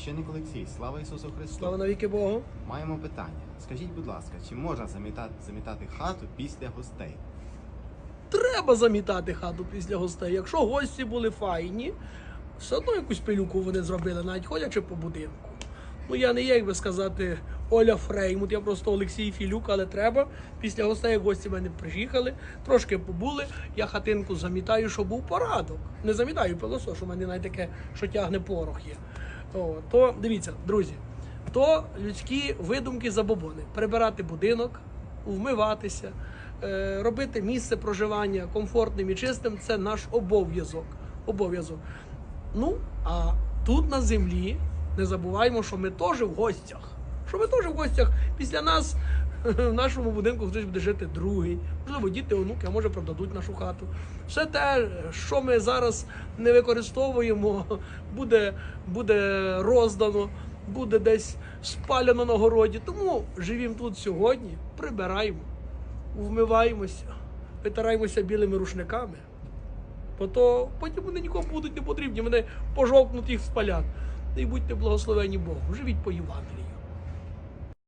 Священник Олексій, слава Ісусу Христу! Слава навіки Богу. Маємо питання. Скажіть, будь ласка, чи можна замітати, замітати хату після гостей? Треба замітати хату після гостей. Якщо гості були файні, все одно якусь пилюку вони зробили, навіть ходячи по будинку. Ну я не є, як би сказати, Оля Фреймут, я просто Олексій Філюк, але треба. Після гостей як гості в мене приїхали, трошки побули. Я хатинку замітаю, щоб був порядок. Не замітаю пилосос, що в мене навіть таке, що тягне порох є. О, то дивіться, друзі, то людські видумки забобони. Прибирати будинок, вмиватися, е, робити місце проживання комфортним і чистим це наш обов'язок. Обов'язок. Ну, а тут на землі не забуваємо, що ми теж в гостях. Що ми теж в гостях після нас в нашому будинку хтось буде жити другий, можливо, діти, онуки, а може продадуть нашу хату. Все те, що ми зараз не використовуємо, буде, буде роздано, буде десь спалено на городі. Тому живімо тут сьогодні, прибираємо, вмиваємося, витираємося білими рушниками. Бо то потім вони нікому будуть не потрібні, вони пожовкнуть їх спалять. І будьте благословені Богу, живіть по Євангелію.